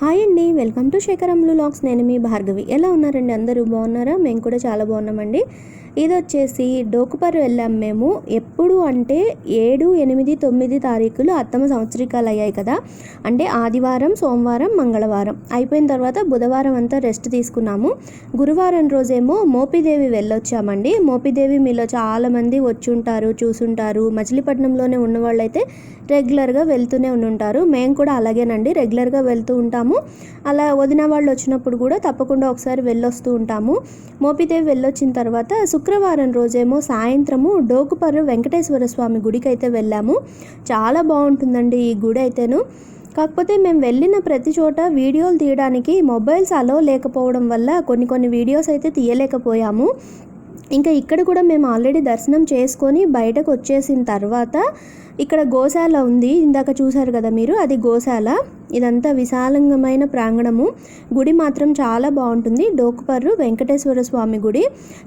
Hi అండి welcome to శేఖరంలు lakhs. నేను మీ భార్గవి. ఎలా ఉన్నారండి? అందరూ బాగున్నారా? మేము కూడా చాలా బాగున్నామండి. ఇది వచ్చేసి డోకుపర్ వెళ్ళాం మేము. ఎప్పుడు అంటే ఏడు ఎనిమిది తొమ్మిది తారీఖులు అత్తమ సంవత్సరికాలు అయ్యాయి కదా. అంటే ఆదివారం సోమవారం మంగళవారం. అయిపోయిన తర్వాత బుధవారం అంతా రెస్ట్ తీసుకున్నాము. గురువారం రోజేమో మోపిదేవి వెళ్ళొచ్చామండి. మోపిదేవి మీలో చాలామంది వచ్చుంటారు చూసుంటారు. మచిలీపట్నంలోనే ఉన్న వాళ్ళైతే రెగ్యులర్గా వెళ్తూనే ఉండుంటారు. మేము కూడా అలాగేనండి. రెగ్యులర్గా వెళ్తూ ఉంటాము. అలా వదిన వాళ్ళు వచ్చినప్పుడు కూడా తప్పకుండా ఒకసారి వెళ్ళొస్తూ ఉంటాము. మోపిదేవి వెళ్ళొచ్చిన తర్వాత శుక్రవారం రోజేమో సాయంత్రము డోకుపర్రు వెంకటేశ్వర స్వామి గుడికి అయితే వెళ్ళాము. చాలా బాగుంటుందండి ఈ గుడి అయితేను. కాకపోతే మేము వెళ్ళిన ప్రతి చోట వీడియోలు తీయడానికి మొబైల్స్ అలో లేకపోవడం వల్ల కొన్ని కొన్ని వీడియోస్ అయితే తీయలేకపోయాము. ఇంకా ఇక్కడ కూడా మేము ఆల్రెడీ దర్శనం చేసుకొని బయటకు వచ్చేసిన తర్వాత ఇక్కడ గోశాల ఉంది. ఇందాక చూశారు కదా మీరు అది గోశాల. ఇదంతా విశాలంగమైన ప్రాంగణము. గుడి మాత్రం చాలా బాగుంటుంది. డోకుపర్రు వెంకటేశ్వర స్వామి గుడి.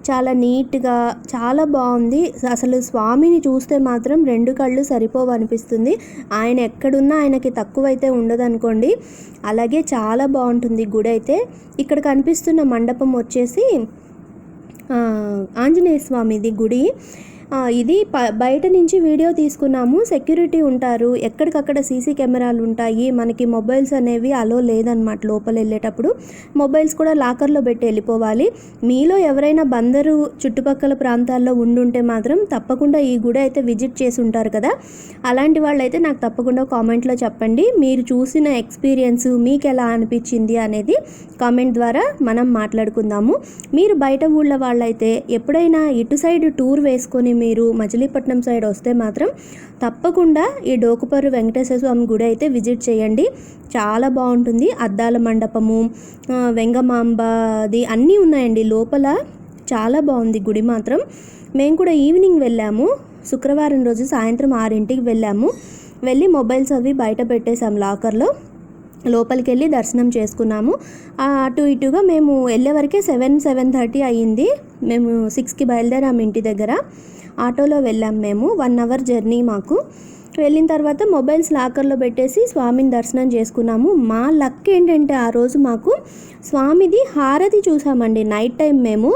చాలా నీట్గా చాలా బాగుంది. అసలు స్వామిని చూస్తే మాత్రం రెండు కళ్ళు సరిపోవు అనిపిస్తుంది. ఆయన ఎక్కడున్నా ఆయనకి తక్కువైతే ఉండదనుకోండి. అలాగే చాలా బాగుంటుంది గుడి అయితే ఇక్కడ కనిపిస్తున్న మండపం వచ్చేసి ఆంజనేయ స్వామిది గుడి. ఇది ప బయట నుంచి వీడియో తీసుకున్నాము. సెక్యూరిటీ ఉంటారు. ఎక్కడికక్కడ సీసీ కెమెరాలు ఉంటాయి. మనకి మొబైల్స్ అనేవి అలో లేదనమాట లోపల వెళ్ళేటప్పుడు. మొబైల్స్ కూడా లాకర్లో పెట్టి వెళ్ళిపోవాలి. మీలో ఎవరైనా బందరు చుట్టుపక్కల ప్రాంతాల్లో ఉండుంటే మాత్రం తప్పకుండా ఈ గుడి అయితే విజిట్ చేసి ఉంటారు కదా. అలాంటి వాళ్ళైతే నాకు తప్పకుండా కామెంట్లో చెప్పండి. మీరు చూసిన ఎక్స్పీరియన్స్ మీకు ఎలా అనిపించింది అనేది కామెంట్ ద్వారా మనం మాట్లాడుకుందాము. మీరు బయట ఊళ్ళ వాళ్ళైతే ఎప్పుడైనా ఇటు సైడ్ టూర్ వేసుకొని మీరు మచిలీపట్నం సైడ్ వస్తే మాత్రం తప్పకుండా ఈ డోకుపర్రు వెంకటేశ్వర స్వామి గుడి అయితే విజిట్ చేయండి. చాలా బాగుంటుంది. అద్దాల మండపము వెంగమాంబది అన్నీ ఉన్నాయండి. లోపల చాలా బాగుంది గుడి మాత్రం. మేము కూడా ఈవినింగ్ వెళ్ళాము. శుక్రవారం రోజు సాయంత్రం ఆరింటికి వెళ్ళాము. వెళ్ళి మొబైల్స్ అవి బయట పెట్టేశాం లాకర్లో. లోపలికి వెళ్ళి దర్శనం చేసుకున్నాము. అటు ఇటుగా మేము వెళ్ళే వరకే సెవెన్ సెవెన్ థర్టీ అయ్యింది. మేము సిక్స్కి బయలుదేరాము ఇంటి దగ్గర. ఆటోలో వెళ్ళాం మేము. వన్ అవర్ జర్నీ మాకు. వెళ్ళిన తర్వాత మొబైల్స్ లాకర్లో పెట్టేసి స్వామిని దర్శనం చేసుకున్నాము. మా లక్ ఏంటంటే ఆ రోజు మాకు స్వామిది హారతి చూసామండి నైట్ టైం మేము.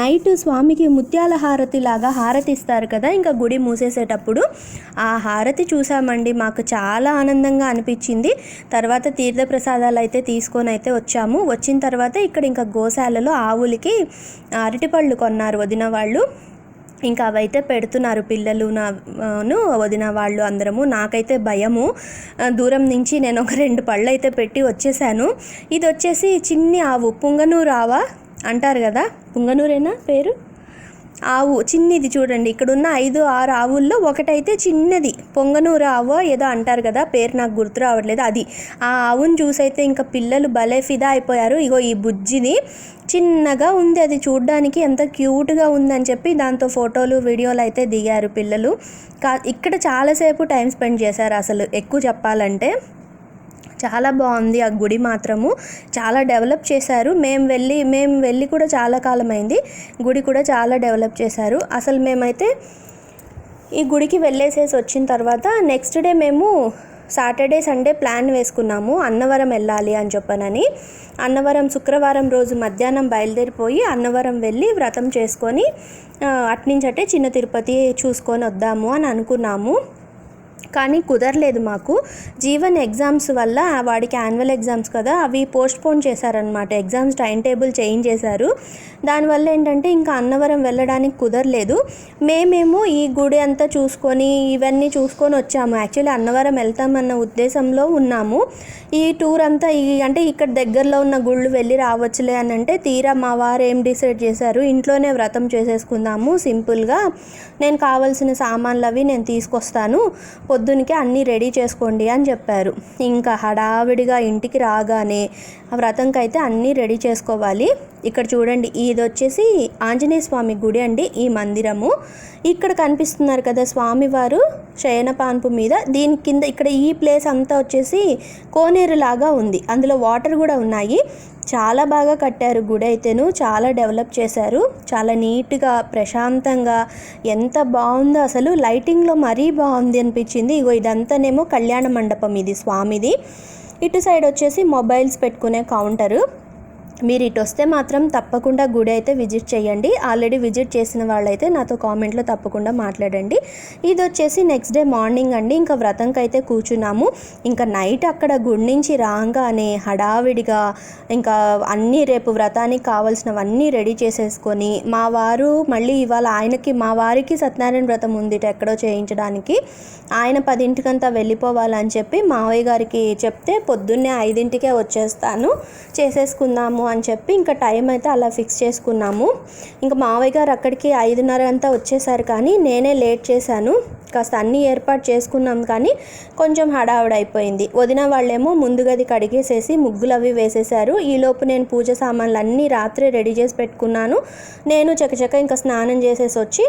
నైట్ స్వామికి ముత్యాల హారతి లాగా హారతి ఇస్తారు కదా ఇంకా గుడి మూసేసేటప్పుడు ఆ హారతి చూసామండి మాకు చాలా ఆనందంగా అనిపించింది. తర్వాత తీర్థ ప్రసాదాలు అయితే తీసుకొని అయితే వచ్చాము. వచ్చిన తర్వాత ఇక్కడ ఇంకా గోశాలలో ఆవులకి అరటిపళ్ళు కొన్నారు వదిన వాళ్ళు. ఇంకా అవైతే పెడుతున్నారు పిల్లలు నాను వదిన వాళ్ళు అందరము. నాకైతే భయము. దూరం నుంచి నేను ఒక రెండు పళ్ళు అయితే పెట్టి వచ్చేసాను. ఇది వచ్చేసి చిన్ని ఆవు పుంగనూరు ఆవా? అంటారు కదా? పుంగనూరేనా పేరు? ఆవు చిన్నది చూడండి. ఇక్కడ ఉన్న ఐదు ఆరు ఆవుల్లో ఒకటైతే చిన్నది. పొంగనూరు ఆవు ఏదో అంటారు కదా? పేరు నాకు గుర్తు రావట్లేదు. అది. ఆ ఆవును చూసైతే ఇంకా పిల్లలు భలే ఫిదా అయిపోయారు. ఇగో ఈ బుజ్జిది చిన్నగా ఉంది. అది చూడడానికి ఎంత క్యూట్గా ఉందని చెప్పి దాంతో ఫోటోలు వీడియోలు అయితే దిగారు పిల్లలు. కా ఇక్కడ చాలాసేపు టైం స్పెండ్ చేశారు అసలు. ఎక్కువ చెప్పాలంటే. చాలా బాగుంది ఆ గుడి మాత్రము. చాలా డెవలప్ చేశారు. మేము వెళ్ళి మేము వెళ్ళి కూడా చాలా కాలం అయింది గుడి కూడా చాలా డెవలప్ చేశారు. అసలు మేమైతే ఈ గుడికి వెళ్ళేసేసి వచ్చిన తర్వాత నెక్స్ట్ డే మేము సాటర్డే సండే ప్లాన్ వేసుకున్నాము. అన్నవరం వెళ్ళాలి అని చెప్పనని. అన్నవరం శుక్రవారం రోజు మధ్యాహ్నం బయలుదేరిపోయి అన్నవరం వెళ్ళి వ్రతం చేసుకొని అట్నుంచి అంటే చిన్న తిరుపతి చూసుకొని వద్దాము అని అనుకున్నాము. కానీ కుదరలేదు మాకు. జీవన్ ఎగ్జామ్స్ వల్ల వాడికి యాన్యువల్ ఎగ్జామ్స్ కదా అవి పోస్ట్ పోన్ చేశారనమాట ఎగ్జామ్స్ టైం టేబుల్ చేంజ్ చేశారు. దానివల్ల ఏంటంటే ఇంకా అన్నవరం వెళ్ళడానికి కుదరలేదు. మేమేమో ఈ గుడి అంతా చూసుకొని ఇవన్నీ చూసుకొని వచ్చాము. యాక్చువల్లీ అన్నవరం వెళ్తామన్న ఉద్దేశంలో ఉన్నాము. ఈ టూర్ అంతా ఈ అంటే ఇక్కడ దగ్గరలో ఉన్న గుళ్ళు వెళ్ళి రావచ్చులే అని అంటే తీరా మా వారు ఏం డిసైడ్ చేశారు? ఇంట్లోనే వ్రతం చేసేసుకుందాము సింపుల్గా నేను కావాల్సిన సామాన్లు అవి నేను తీసుకొస్తాను. పొద్దునకి అన్నీ రెడీ చేసుకోండి అని చెప్పారు. ఇంకా హడావిడిగా ఇంటికి రాగానే వ్రతంకైతే వ్రతంకి అయితే అన్నీ రెడీ చేసుకోవాలి. ఇక్కడ చూడండి ఇది వచ్చేసి ఆంజనేయ స్వామి గుడి అండి ఈ మందిరము. ఇక్కడ కనిపిస్తున్నారు కదా స్వామివారు శయనపాన్పు మీద. దీని కింద ఇక్కడ ఈ ప్లేస్ అంతా వచ్చేసి కోనేరు లాగా ఉంది. అందులో వాటర్ కూడా ఉన్నాయి. చాలా బాగా కట్టారు గుడి అయితేను. చాలా డెవలప్ చేశారు. చాలా నీట్గా ప్రశాంతంగా ఎంత బాగుందో అసలు. లైటింగ్లో మరీ బాగుంది అనిపించింది. ఇగో ఇదంతానేమో కళ్యాణ మండపం ఇది స్వామిది. ఇటు సైడ్ వచ్చేసి మొబైల్స్ పెట్టుకునే కౌంటరు. మీరు ఇటు వస్తే మాత్రం తప్పకుండా గుడి అయితే విజిట్ చేయండి. ఆల్రెడీ విజిట్ చేసిన వాళ్ళైతే నాతో కామెంట్లో తప్పకుండా మాట్లాడండి. ఇది వచ్చేసి నెక్స్ట్ డే మార్నింగ్ అండి. ఇంకా వ్రతంకి అయితే కూర్చున్నాము. ఇంకా నైట్ అక్కడ గుడి నుంచి రాగానే హడావిడిగా ఇంకా అన్నీ రేపు వ్రతానికి కావాల్సినవన్నీ రెడీ చేసేసుకొని మా వారు మళ్ళీ ఇవాళ ఆయనకి మా వారికి సత్యనారాయణ వ్రతం ఉంది ఎక్కడో చేయించడానికి. ఆయన పదింటికంతా వెళ్ళిపోవాలని చెప్పి మావయ్య గారికి చెప్తే పొద్దున్నే ఐదింటికే వచ్చేస్తాను. చేసేసుకుందాము అని చెప్పి ఇంకా టైం అయితే అలా ఫిక్స్ చేసుకున్నాము. ఇంకా మావయ్య గారు అక్కడికి ఐదున్నర అంతా వచ్చేసారు కానీ నేనే లేట్ చేశాను. కాస్త అన్నీ ఏర్పాటు చేసుకున్నాం కానీ కొంచెం హడావుడైపోయింది వదిన వాళ్ళేమో ముందుగది కడిగేసేసి ముగ్గులు అవి వేసేసారు ఈలోపు నేను పూజ సామాన్లు అన్నీ రాత్రి రెడీ చేసి పెట్టుకున్నాను. నేను చకచక ఇంకా స్నానం చేసేసి వచ్చి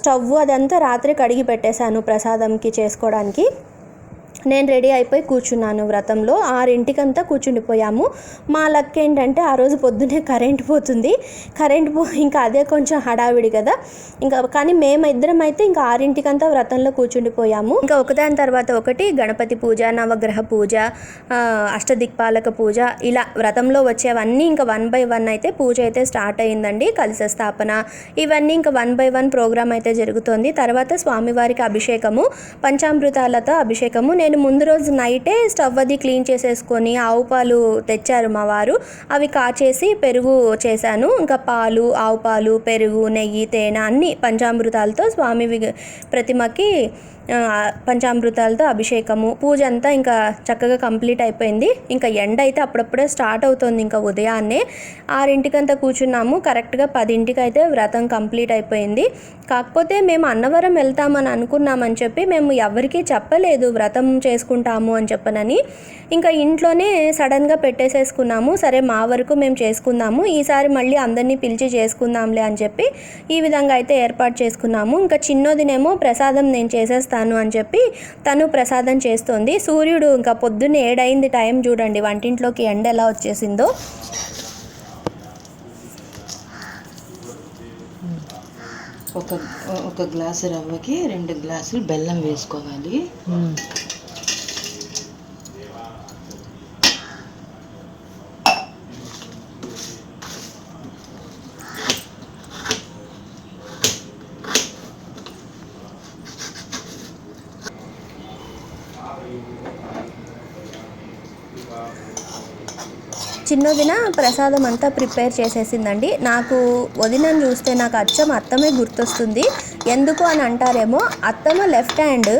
స్టవ్ అదంతా రాత్రి కడిగి పెట్టేశాను ప్రసాదంకి చేసుకోవడానికి. నేను రెడీ అయిపోయి కూర్చున్నాను వ్రతంలో. ఆరింటికంతా కూర్చుండిపోయాము. మా లక్ ఏంటంటే ఆ రోజు పొద్దున్నే కరెంట్ పోతుంది. కరెంట్ పో ఇంకా అదే కొంచెం హడావిడి కదా. ఇంకా కానీ మేము ఇద్దరం అయితే ఇంకా ఆరింటికంతా వ్రతంలో కూర్చుండిపోయాము. ఇంకా ఒకదాని తర్వాత ఒకటి గణపతి పూజ నవగ్రహ పూజ అష్టదిక్పాలక పూజ ఇలా వ్రతంలో వచ్చేవన్నీ ఇంకా వన్ బై వన్ అయితే పూజ అయితే స్టార్ట్ అయిందండి. కలిస స్థాపన ఇవన్నీ ఇంకా వన్ బై వన్ ప్రోగ్రామ్ అయితే జరుగుతుంది. తర్వాత స్వామివారికి అభిషేకము పంచామృతాలతో అభిషేకము. నేను ముందు రోజు నైటే స్టవ్ అది క్లీన్ చేసేసుకొని ఆవు పాలు తెచ్చారు మా వారు. అవి కాచేసి పెరుగు చేశాను. ఇంకా పాలు ఆవు పాలు పెరుగు నెయ్యి తేనె అన్ని పంచామృతాలతో స్వామి విగ- ప్రతిమకి పంచామృతాలతో అభిషేకము. పూజ అంతా ఇంకా చక్కగా కంప్లీట్ అయిపోయింది. ఇంకా ఎండ అయితే అప్పుడప్పుడే స్టార్ట్ అవుతుంది ఇంకా ఉదయాన్నే. ఆరింటికంతా కూర్చున్నాము. కరెక్ట్గా పదింటికి అయితే వ్రతం కంప్లీట్ అయిపోయింది. కాకపోతే మేము అన్నవరం వెళ్తామని అనుకున్నామని చెప్పి మేము ఎవరికీ చెప్పలేదు వ్రతం చేసుకుంటాము అని చెప్పనని. ఇంకా ఇంట్లోనే సడన్గా పెట్టేసేసుకున్నాము. సరే మా వరకు మేము చేసుకుందాము. ఈసారి మళ్ళీ అందరినీ పిలిచి చేసుకుందాంలే అని చెప్పి ఈ విధంగా అయితే ఏర్పాటు చేసుకున్నాము. ఇంకా చిన్నోదినేమో ప్రసాదం నేను చేసేస్తాను అని చెప్పి తను ప్రసాదం చేస్తోంది. సూర్యుడు ఇంకా పొద్దున్న ఏడైంది టైం చూడండి. వంటింట్లోకి ఎండ ఎలా వచ్చేసిందో. ఒక ఒక గ్లాసు రవ్వకి రెండు గ్లాసులు బెల్లం వేసుకోవాలి. చిన్నదిన ప్రసాదం అంతా ప్రిపేర్ చేసేసిందండి. నాకు వదినని చూస్తే నాకు అచ్చం అత్తమే గుర్తొస్తుంది. ఎందుకు అని అంటారేమో అత్తమ్మ లెఫ్ట్ హ్యాండ్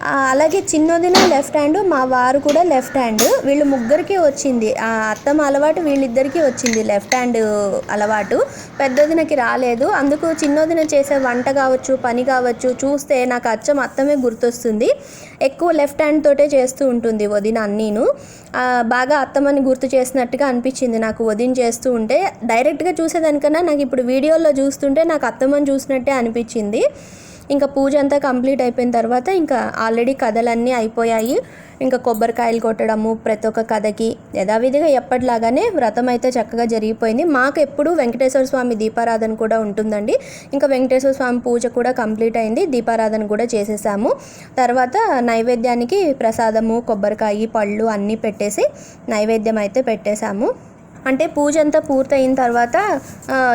అలాగే చిన్నదిన లెఫ్ట్ హ్యాండ్ మా వారు కూడా లెఫ్ట్ హ్యాండ్. వీళ్ళు ముగ్గురికి వచ్చింది. ఆ అత్తమ్మ అలవాటు వీళ్ళిద్దరికీ వచ్చింది లెఫ్ట్ హ్యాండ్ అలవాటు. పెద్దదినకి రాలేదు. అందుకు చిన్నదిన చేసే వంట కావచ్చు పని కావచ్చు చూస్తే నాకు అచ్చం అత్తమే గుర్తొస్తుంది. ఎక్కువ లెఫ్ట్ హ్యాండ్ తోటే చేస్తూ ఉంటుంది వదిన అన్నీను. బాగా అత్తమ్మని గుర్తు చేసినట్టుగా అనిపించింది నాకు వదిన చేస్తూ ఉంటే. డైరెక్ట్గా చూసేదానికన్నా నాకు ఇప్పుడు వీడియోలో చూస్తుంటే నాకు అత్తమ్మని చూసినట్టే అనిపించింది. ఇంకా పూజ అంతా కంప్లీట్ అయిపోయిన తర్వాత ఇంకా ఆల్రెడీ కథలన్నీ అయిపోయాయి. ఇంకా కొబ్బరికాయలు కొట్టడము ప్రతి ఒక్క కథకి యథావిధిగా ఎప్పటిలాగానే వ్రతం అయితే చక్కగా జరిగిపోయింది. మాకు ఎప్పుడు వెంకటేశ్వర స్వామి దీపారాధన కూడా ఉంటుందండి. ఇంకా వెంకటేశ్వర స్వామి పూజ కూడా కంప్లీట్ అయింది. దీపారాధన కూడా చేసేసాము. తర్వాత నైవేద్యానికి ప్రసాదము కొబ్బరికాయ పళ్ళు అన్నీ పెట్టేసి నైవేద్యం అయితే పెట్టేశాము. అంటే పూజ అంతా పూర్తయిన తర్వాత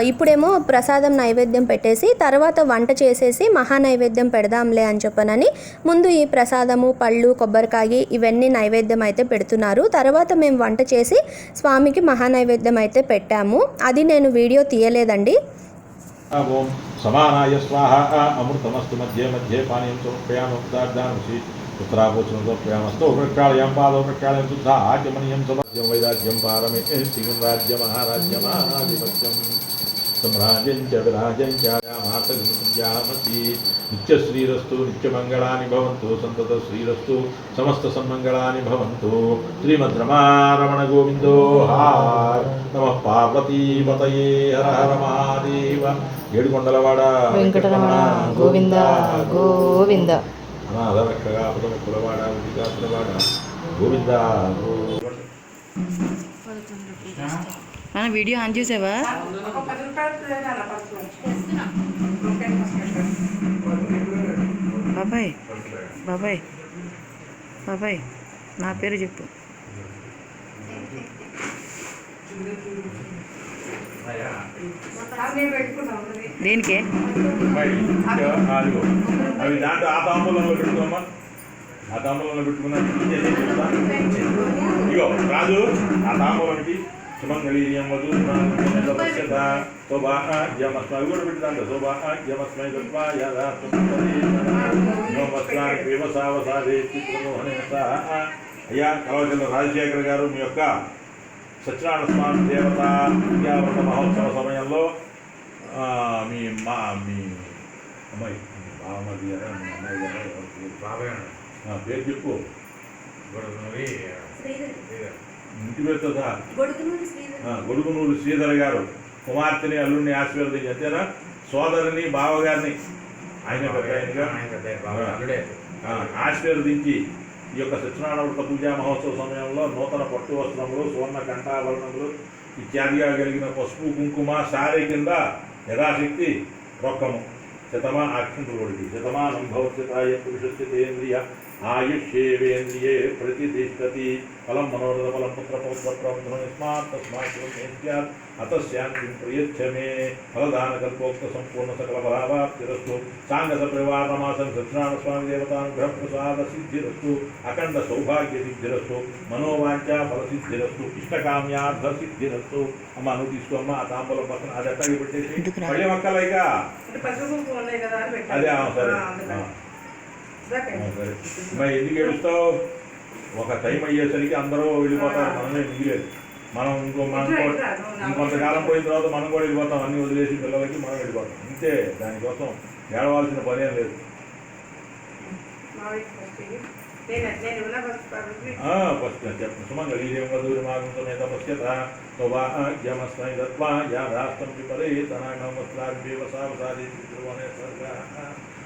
ఇప్పుడేమో ప్రసాదం నైవేద్యం పెట్టేసి తర్వాత వంట చేసేసి మహా నైవేద్యం పెడదాంలే అని చెప్పనని ముందు ఈ ప్రసాదము పళ్ళు కొబ్బరికాయ ఇవన్నీ నైవేద్యం అయితే పెడుతున్నారు. తర్వాత మేము వంట చేసి స్వామికి మహా నైవేద్యం అయితే పెట్టాము. అది నేను వీడియో తీయలేదండి. సమానాయ స్వాహ అమృతమస్తు మధ్య మధ్య పానీయం సమర్పయామృతార్థానుషి పుత్రాపోచనం సమర్పయామస్తు ప్రక్షాళయం పాదో ప్రక్షాళయం శుద్ధ ఆద్యమనీయం సమర్ప్యం వైరాజ్యం పారమే రాజ్య మహారాజ్యమాధిపత్యం సమ్రాజ్యం చ విరాజ్యం చామాతీ నిత్యశ్రీరస్తు నిత్యమంగళాని భవంతు సంతత శ్రీరస్తు సమస్త సన్మంగళాని భవంతు శ్రీమద్రమారమణ గోవిందో హార్ నమ పార్వతీపతయే హర హర మహాదేవ ఏడుకొండలవాడ వెంకటరమణ గోవింద గోవింద మాధవక్కగా మన వీడియో ఆన్ చేసావా? బాబాయ్ బాబాయ్ బాబాయ్ నా పేరు చెప్పు. దేనికే. అవి దాంట్లో ఆ తాంబూలంలో పెట్టుకోమ్మా ఆ తాంబూలంలో పెట్టుకున్నా ఇగో రాజు ఆ తాంబూలంకి సుమంగళీయం వధు పశ్యత శోభాగ్యమస్మ అవి కూడా పెట్టుదాంట వస్త్రానికి వివసావసాదే అయ్యా కలవచంద్ర రాజశేఖర్ గారు మీ యొక్క సత్యనారాయణ స్వామి దేవత విద్యావర్త మహోత్సవ సమయంలో ఆ, మీ మా మీ అమ్మాయి మీ గారా మీ అమ్మాయి గారా? బాబాయ్ పేరు చెప్పు. ఇంటి పేరుతో సహా ఆ, గొడుగునూరు శ్రీధర్ గారు. కుమార్తెని అల్లుడిని ఆశీర్వదించి అంతేనా సోదరిని బావగారిని. ఆయన పెద్ద ఆయనగా? ఆయన పెద్ద బాబాయ్ అల్లుడే. ఆ, ఆశీర్వదించి ఈ యొక్క సత్యనారాయణ పూజ పూజా మహోత్సవ సమయంలో నూతన పట్టు వస్త్రములు సువర్ణ కంఠాభరణములు ఇత్యాదిగా కలిగిన పసుపు కుంకుమ సారీ కింద యథాశక్తి రొక్కము. శతమా అక్షంతుడికి శతమానం భవత్యతాయ పురుషస్యతేంద్రియ ఆయుష్యేవేంద్రియే ప్రతిష్టతి. ఫలం మనోరథ ఫలం పుత్ర పౌత్ర ప్రబంధస్మాత్ తస్మాత్ స్యాత్ అతశాంతిం ప్రయచ్చ మే ఫలదాన కల్పోక్త సంపూర్ణ సకల ఫలావాప్తిరస్తు సాంగస పరివారమాసం సత్యనారాయణ స్వామి దేవతానుగ్రహ ప్రసాద సిద్ధిరస్తు. అఖండ సౌభాగ్య సిద్ధిరస్తు. మనోవాంఛ ఫల సిద్ధిరస్తు. ఇష్టకామ్యార్థ సిద్ధిరస్తు. అమ్మ నువ్వు తీసుకోమ్మ ఆ తాంబూలం పక్కన అది ఎట్టగా పెట్టేసి? మళ్ళీ మొక్కలైక అదే సరే. మరి ఎందుకు ఏడుస్తావు? ఒక టైం అయ్యేసరికి అందరూ వెళ్ళిపోతారు. మనమే మిగిలేదు. మనం ఇంకో మనం ఇంకొంతకాలం పోయిన తర్వాత మనం కూడా వెళ్ళిపోతాం. అన్ని వదిలేసి పిల్లలకి మనం వెళ్ళిపోతాం. అంతే దానికోసం ఏడవలసిన పని ఏం లేదు. ఆ, ఫస్ట్ చెప్పండి సుమంగళీ దేవదూరి మాగం సమేత పశ్యత సౌభాగ్యమస్మై దత్వా యాదాస్తం విపరే తనాగమస్లాభ్యవసావసాది తిరువనే సర్గ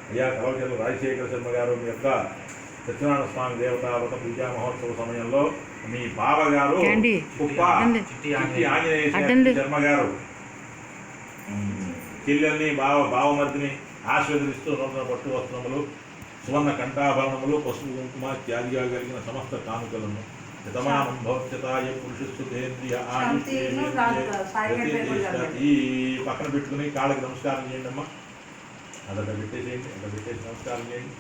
అయ్యా కలవజల రాజశేఖర శర్మ గారు మీ యొక్క సత్యనారాయణ స్వామి దేవతావత పూజా మహోత్సవ సమయంలో మీ బావగారు ఏండి? కుప్ప. చిట్టి ఆంజనేయ. శర్మ గారు చెల్లెల్ని బావ బావమర్దిని ఆశీర్వదిస్తూ నూతన పట్టు వస్త్రములు సువర్ణ కంఠాభరణములు పసుపు కుంకుమ ఇత్యాదిగా కలిగిన సమస్త కానుకలను భవత్యతాయ పక్కన పెట్టుకుని కాళ్ళకి నమస్కారం చేయండి అమ్మా అదొక పెట్టేసేయండి అక్కడ పెట్టేసి నమస్కారం చేయండి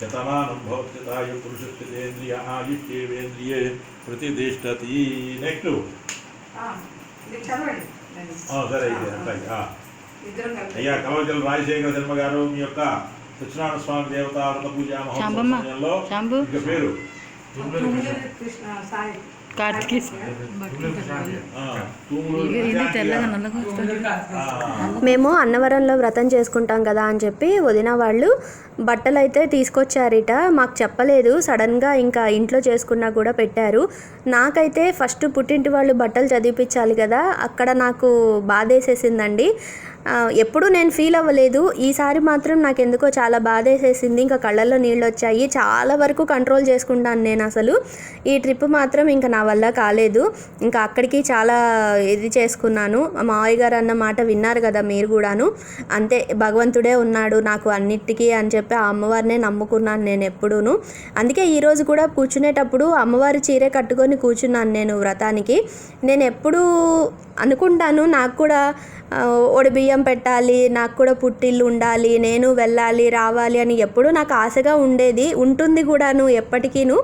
శతమానం భవత్యతాయ పురుషస్సు తేంద్రియ ఆయుష్యేవేంద్రియే ప్రతిష్టతి నెక్స్ట్ సరే అయితే అట్లాగే ఆ. అయ్యా కలవజల రాజశేఖర శర్మ గారు మీ యొక్క సత్యనారాయణ స్వామి దేవతావృత పూజా మహోత్సవ శాంబమ్మ. సమయంలో శాంబు. ఇక పేరు కార్తికేయ ఆ, మేము అన్నవరంలో వ్రతం చేసుకుంటాం కదా అని చెప్పి వదిన వాళ్ళు బట్టలు అయితే తీసుకొచ్చారిట. మాకు చెప్పలేదు. సడన్గా ఇంకా ఇంట్లో చేసుకున్నా కూడా పెట్టారు. నాకైతే ఫస్ట్ పుట్టింటి వాళ్ళు బట్టలు చదివిపించాలి కదా. అక్కడ నాకు బాధేసేసిందండి. ఎప్పుడూ నేను ఫీల్ అవ్వలేదు. ఈసారి మాత్రం నాకు ఎందుకో చాలా బాధేసేసింది. ఇంకా కళ్ళల్లో నీళ్ళు వచ్చాయి చాలా వరకు కంట్రోల్ చేసుకుంటాను నేను అసలు. ఈ ట్రిప్ మాత్రం ఇంకా నా వల్ల కాలేదు. ఇంకా అక్కడికి చాలా ఇది చేసుకున్నాను. మా మావయ్య గారు అన్న మాట విన్నారు కదా మీరు కూడాను. అంతే భగవంతుడే ఉన్నాడు నాకు అన్నిటికీ అని చెప్పి ఆ అమ్మవారినే నమ్ముకున్నాను నేను ఎప్పుడూను. అందుకే ఈరోజు కూడా కూర్చునేటప్పుడు అమ్మవారి చీరే కట్టుకొని కూర్చున్నాను నేను వ్రతానికి. నేను ఎప్పుడూ అనుకుంటాను. నాకు కూడా ఆ, బియ్యం పెట్టాలి నాకు కూడా పుట్టిల్లు ఉండాలి నేను వెళ్ళాలి రావాలి అని ఎప్పుడూ నాకు ఆశగా ఉండేది ఉంటుంది కూడాను ఎప్పటికీను.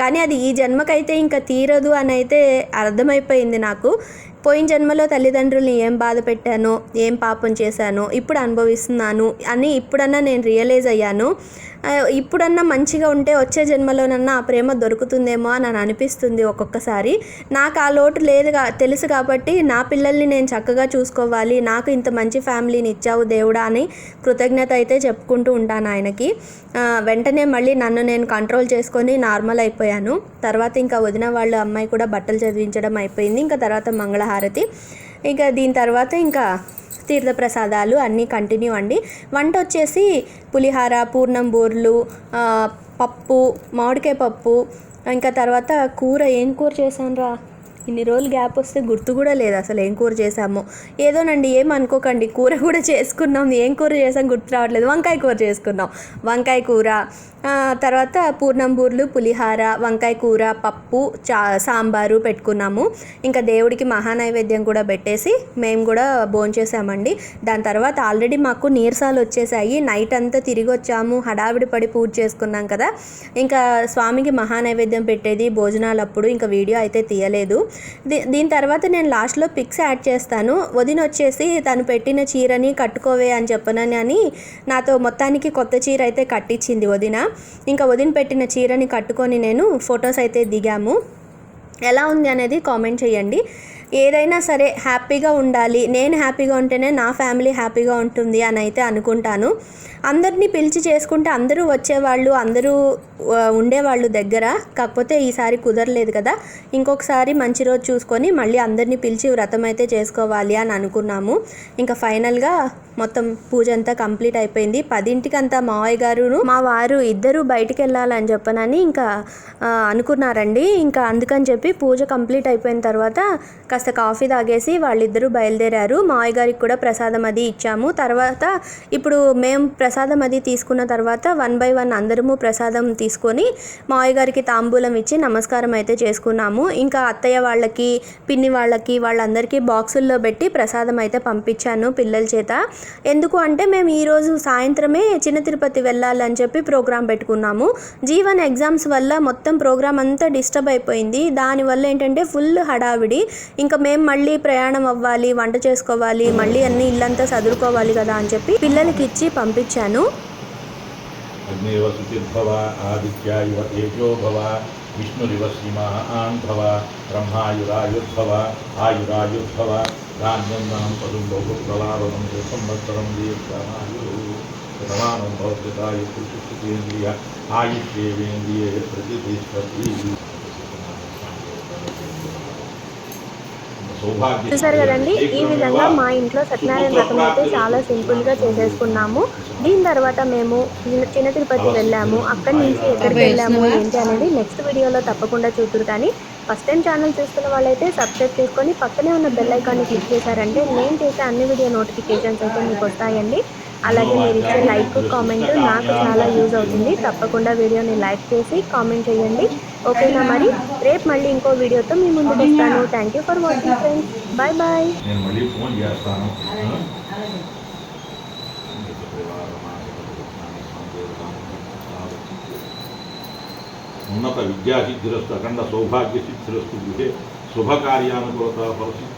కానీ అది ఈ జన్మకైతే ఇంకా తీరదు అని అయితే అర్థమైపోయింది నాకు. పోయిన జన్మలో తల్లిదండ్రుల్ని ఏం బాధ పెట్టానో ఏం పాపం చేశానో ఇప్పుడు అనుభవిస్తున్నాను అని ఇప్పుడన్నా నేను రియలైజ్ అయ్యాను. ఇప్పుడన్నా మంచిగా ఉంటే వచ్చే జన్మలోనన్నా ఆ ప్రేమ దొరుకుతుందేమో అని అనిపిస్తుంది ఒక్కొక్కసారి. నాకు ఆ లోటు లేదు తెలుసు కాబట్టి నా పిల్లల్ని నేను చక్కగా చూసుకోవాలి నాకు ఇంత మంచి ఫ్యామిలీని ఇచ్చావు దేవుడా అని కృతజ్ఞత అయితే చెప్పుకుంటూ ఉంటాను ఆయనకి. వెంటనే మళ్ళీ నన్ను నేను కంట్రోల్ చేసుకొని నార్మల్ అయిపోయాను. తర్వాత ఇంకా వదిన వాళ్ళ అమ్మాయి కూడా బట్టలు చదివించడం అయిపోయింది. ఇంకా తర్వాత మంగళ హారతి. ఇక దీని తర్వాత ఇంకా తీర్థప్రసాదాలు అన్నీ కంటిన్యూ అండి. వంట వచ్చేసి పులిహార పూర్ణం బూర్లు పప్పు మామిడికాయ పప్పు ఇంకా తర్వాత కూర ఏం కూర చేశాను రా ఇన్ని రోజులు గ్యాప్ వస్తే గుర్తు కూడా లేదు అసలు ఏం కూర చేసామో ఏదోనండి ఏం అనుకోకండి కూర కూడా చేసుకున్నాం ఏం కూర చేసాం గుర్తు రావట్లేదు. వంకాయ కూర చేసుకున్నాం. వంకాయ కూర తర్వాత పూర్ణం బూర్లు పులిహార వంకాయ కూర పప్పు చా సాంబారు పెట్టుకున్నాము. ఇంకా దేవుడికి మహానైవేద్యం కూడా పెట్టేసి మేము కూడా భోంచేసామండి దాని తర్వాత ఆల్రెడీ మాకు నీరసాలు వచ్చేసాయి. నైట్ అంతా తిరిగి వచ్చాము హడావిడి పడి పూజ చేసుకున్నాం కదా. ఇంకా స్వామికి మహానైవేద్యం పెట్టేది భోజనాలు అప్పుడు ఇంకా వీడియో అయితే తీయలేదు. దీని తర్వాత నేను లాస్ట్లో పిక్స్ యాడ్ చేస్తాను. వదిన వచ్చేసి తను పెట్టిన చీరని కట్టుకోవే అని చెప్పనని అని నాతో మొత్తానికి కొత్త చీర అయితే కట్టించింది వదిన. ఇంకా వదిన పెట్టిన చీరని కట్టుకొని నేను ఫొటోస్ అయితే దిగాము. ఎలా ఉంది అనేది కామెంట్ చేయండి. ఏదైనా సరే హ్యాపీగా ఉండాలి. నేను హ్యాపీగా ఉంటేనే నా ఫ్యామిలీ హ్యాపీగా ఉంటుంది అని అయితే అనుకుంటాను. అందరినీ పిలిచి చేసుకుంటే అందరూ వచ్చేవాళ్ళు అందరూ ఉండేవాళ్ళు దగ్గర. కాకపోతే ఈసారి కుదరలేదు కదా. ఇంకొకసారి మంచి రోజు చూసుకొని మళ్ళీ అందరినీ పిలిచి వ్రతం అయితే చేసుకోవాలి అని అనుకున్నాము. ఇంకా ఫైనల్గా మొత్తం పూజ అంతా కంప్లీట్ అయిపోయింది. పదింటికంతా మావయ్య గారును మా వారు ఇద్దరు బయటికి వెళ్ళాలని చెప్పనని ఇంకా అనుకున్నారండి. ఇంకా అందుకని చెప్పి పూజ కంప్లీట్ అయిపోయిన తర్వాత కాస్త కాఫీ తాగేసి వాళ్ళిద్దరూ బయలుదేరారు. మావయ్య గారికి కూడా ప్రసాదం అది ఇచ్చాము. తర్వాత ఇప్పుడు మేము ప్రసాదం అది తీసుకున్న తర్వాత వన్ బై వన్ అందరము ప్రసాదం తీసుకొని మావయ్య గారికి తాంబూలం ఇచ్చి నమస్కారం అయితే చేసుకున్నాము. ఇంకా అత్తయ్య వాళ్ళకి పిన్ని వాళ్ళకి వాళ్ళందరికీ బాక్సుల్లో పెట్టి ప్రసాదం అయితే పంపించాను పిల్లల చేత. ఎందుకు అంటే మేము ఈరోజు సాయంత్రమే చిన్న తిరుపతి వెళ్ళాలని చెప్పి ప్రోగ్రాం పెట్టుకున్నాము. జీవన్ ఎగ్జామ్స్ వల్ల మొత్తం ప్రోగ్రామ్ అంతా డిస్టర్బ్ అయిపోయింది. దానివల్ల ఏంటంటే ఫుల్ హడావిడి. ఇంకా మేము మళ్ళీ ప్రయాణం అవ్వాలి వంట చేసుకోవాలి మళ్ళీ అన్ని ఇల్లంతా చదువుకోవాలి కదా అని చెప్పి పిల్లలకి ఇచ్చి పంపించాను. విష్ణురివ శ్రీమాన్ ఆంధవ బ్రహ్మాయురాయుర్భవ ఆయురాయుర్భవ ధాన్యందనం పదం ప్రలాభనం సంవత్సరం దీర్ఘమాయు ప్రమాణం భవతాయు పురుషేంద్రియ ఆయుష్యేంద్రియే ప్రతిష్టతి. చూసారు కదండి? ఈ విధంగా మా ఇంట్లో సత్యనారాయణ వ్రతం అయితే చాలా సింపుల్గా చేసేసుకున్నాము. దీని తర్వాత మేము చిన్న- చిన్న తిరుపతి వెళ్ళాము. అక్కడి నుంచి ఎక్కడికి వెళ్ళాము ఏంటి అనేది నెక్స్ట్ వీడియోలో తప్పకుండా చూతురు కానీ ఫస్ట్ టైం ఛానల్ చూస్తున్న వాళ్ళైతే సబ్స్క్రైబ్ చేసుకొని పక్కనే ఉన్న బెల్ ఐకాన్ని క్లిక్ చేశారంటే నేను చేసే అన్ని వీడియో నోటిఫికేషన్స్ అయితే మీకు వస్తాయండి. అలాగే మీరు ఇచ్చే లైక్ కామెంట్ నాకు చాలా యూజ్ అవుతుంది. తప్పకుండా వీడియోని లైక్ చేసి కామెంట్ చేయండి. ఓకేనా మరి రేపు మళ్ళీ ఇంకో వీడియోతో మీ ముందుకు వస్తాను thank you for watching friends bye bye నేను మళ్ళీ ఫోన్ చేస్తాను ఉన్నత విద్యాసిద్ధిరస్తు అఖండ సౌభాగ్య సిద్ధిరస్తు గృహే శుభకార్యానుకూలత ఫలసిద్ధి